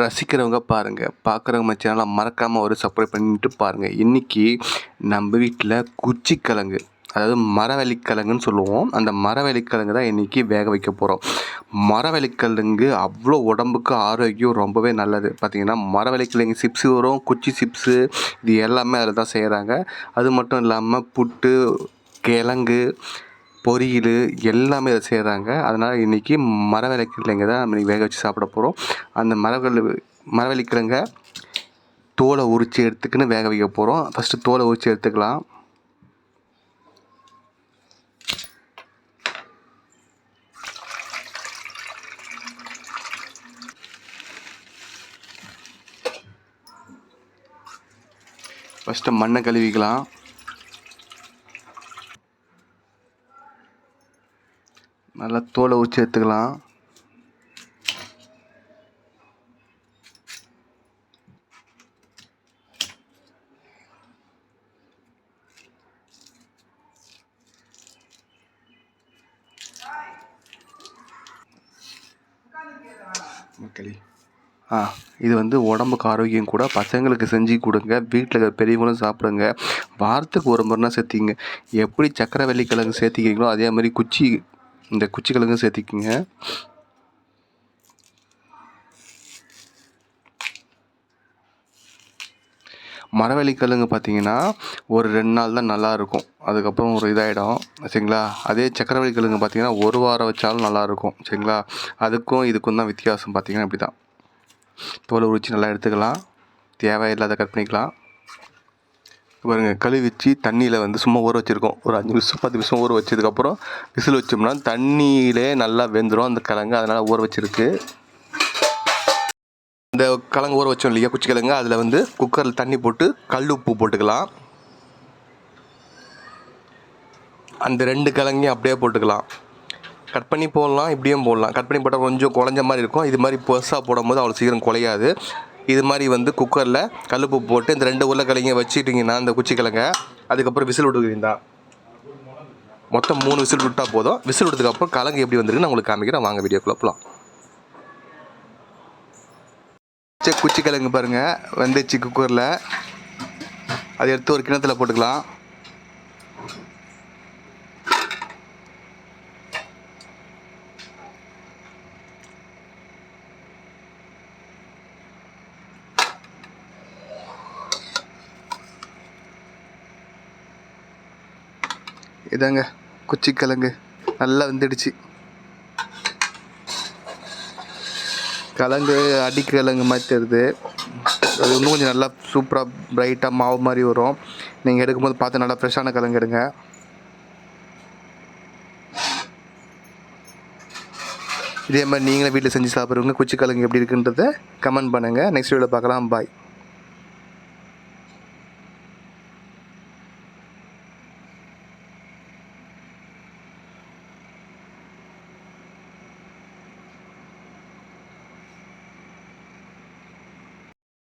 ரசிக்கிறவங்க பாருங்கள் பார்க்குறவங்க நம்ம சேனலை மறக்காமல் ஒரு சப்ஸ்கிரைப் பண்ணிட்டு பாருங்கள் இன்றைக்கி நம்ம வீட்டில் குச்சிக்கிழங்கு அதாவது மரவள்ளிக்கிழங்குன்னு சொல்லுவோம். அந்த மரவள்ளிக்கிழங்கு தான் இன்றைக்கி வேக வைக்க போகிறோம் மரவள்ளிக்கிழங்கு அவ்வளோ உடம்புக்கு ஆரோக்கியம் ரொம்பவே நல்லது. பார்த்திங்கன்னா மரவள்ளிக்கிழங்கு சிப்ஸு வரும் குச்சி சிப்ஸு இது எல்லாமே அதில் தான் செய்கிறாங்க அது மட்டும் இல்லாமல் புட்டு கிழங்கு பொரியல் எல்லாமே அதை செய்கிறாங்க அதனால் இன்றைக்கி மரவள்ளிக்கிழங்கு தான் நம்ம வேக வச்சு சாப்பிட போகிறோம் அந்த மரவள்ளி மரவள்ளிக்கிழங்க தோலை உரித்து எடுத்துக்கின்னு வேக வைக்க போகிறோம் ஃபஸ்ட்டு தோலை உரித்து எடுத்துக்கலாம். ஃபஸ்ட்டு மண்ணை கழுவிக்கலாம். நல்லா தோலை உரிச்சு எடுத்துக்கலாம். மக்களே ஆ இது வந்து உடம்புக்கு ஆரோக்கியம் கூட பசங்களுக்கு செஞ்சு கொடுங்க. வீட்டில் இருக்கிற பெரியவங்களும் சாப்பிடுங்க. வாரத்துக்கு ஒரு முறைனா சேர்த்திங்க. எப்படி சக்கரவள்ளி கிழங்கு சேர்த்திக்கிறீங்களோ அதே மாதிரி குச்சி இந்த குச்சி கிழங்கும் சேர்த்திக்கிங்க. மரவள்ளி கிழங்கு பார்த்தீங்கன்னா ஒரு ரெண்டு நாள் தான் நல்லா இருக்கும் அதுக்கப்புறம் ஒரு இதாகிடும் சரிங்களா? அதே சக்கரவள்ளி கிழங்கு பார்த்தீங்கன்னா ஒரு வாரம் வச்சாலும் நல்லாயிருக்கும். சரிங்களா? அதுக்கும் இதுக்கும் தான் வித்தியாசம் பார்த்தீங்கன்னா இப்படி தான் தோலை உரித்து நல்லா எடுத்துக்கலாம். தேவையில்லாத கட் பண்ணிக்கலாம். பாருங்கள் கழுவி வச்சு தண்ணியில் வந்து சும்மா ஊற வச்சுருக்கோம். ஒரு அஞ்சு நிமிஷம் பத்து நிமிஷம் ஊற வச்சதுக்கப்புறம் விசில் வச்சோம்னா தண்ணியிலே நல்லா வெந்துடும் அந்த கிழங்கு. அதனால் ஊற வச்சுருக்கு. இந்த கிழங்கு ஊற வச்சோம் இல்லையா குச்சி கிழங்கு? அதில் வந்து குக்கரில் தண்ணி போட்டு கல் உப்பு போட்டுக்கலாம். அந்த ரெண்டு கிழங்கையும் அப்படியே போட்டுக்கலாம். கட் பண்ணி போடலாம் இப்படியும் போடலாம். கட் பண்ணி போட்டால் கொஞ்சம் குழஞ்ச மாதிரி இருக்கும். இது மாதிரி பெருசாக போடும்போது அவ்வளோ சீக்கிரம் குலையாது இது மாதிரி வந்து குக்கரில் கல்லுப்பு போட்டு இந்த ரெண்டு உருளைக்கிழங்க வச்சுட்டிங்கன்னா இந்த குச்சி கிழங்க அதுக்கப்புறம் விசில் விட்டுக்கிறீங்களா மொத்தம் மூணு விசில் விட்டால் போதும். விசில் விட்டதுக்கப்புறம் கலங்கு எப்படி வந்திருக்குன்னு நான் உங்களுக்கு காமிக்கிறேன். வாங்க வீடியோக்குள்ளே போகலாம் குச்சி கிழங்கு பாருங்கள் வெந்துச்சு குக்கரில். அதை எடுத்து ஒரு கிணத்துல போட்டுக்கலாம். இதாங்க குச்சி கிழங்கு. நல்லா வெந்துடுச்சு. கிழங்கு அடிக்கு கிழங்கு மாதிரி தெரியுது. அது இன்னும் கொஞ்சம் நல்லா சூப்பராக பிரைட்டாக மாவு மாதிரி வரும். நீங்கள் எடுக்கும்போது பார்த்து நல்லா ஃப்ரெஷ்ஷான கிழங்கு எடுங்க. இதே மாதிரி நீங்களும் வீட்டில் செஞ்சு சாப்பிட்றவங்க குச்சி கிழங்கு எப்படி இருக்குன்றதை கமெண்ட் பண்ணுங்கள் நெக்ஸ்ட் வீடியோவில் பார்க்கலாம். பாய்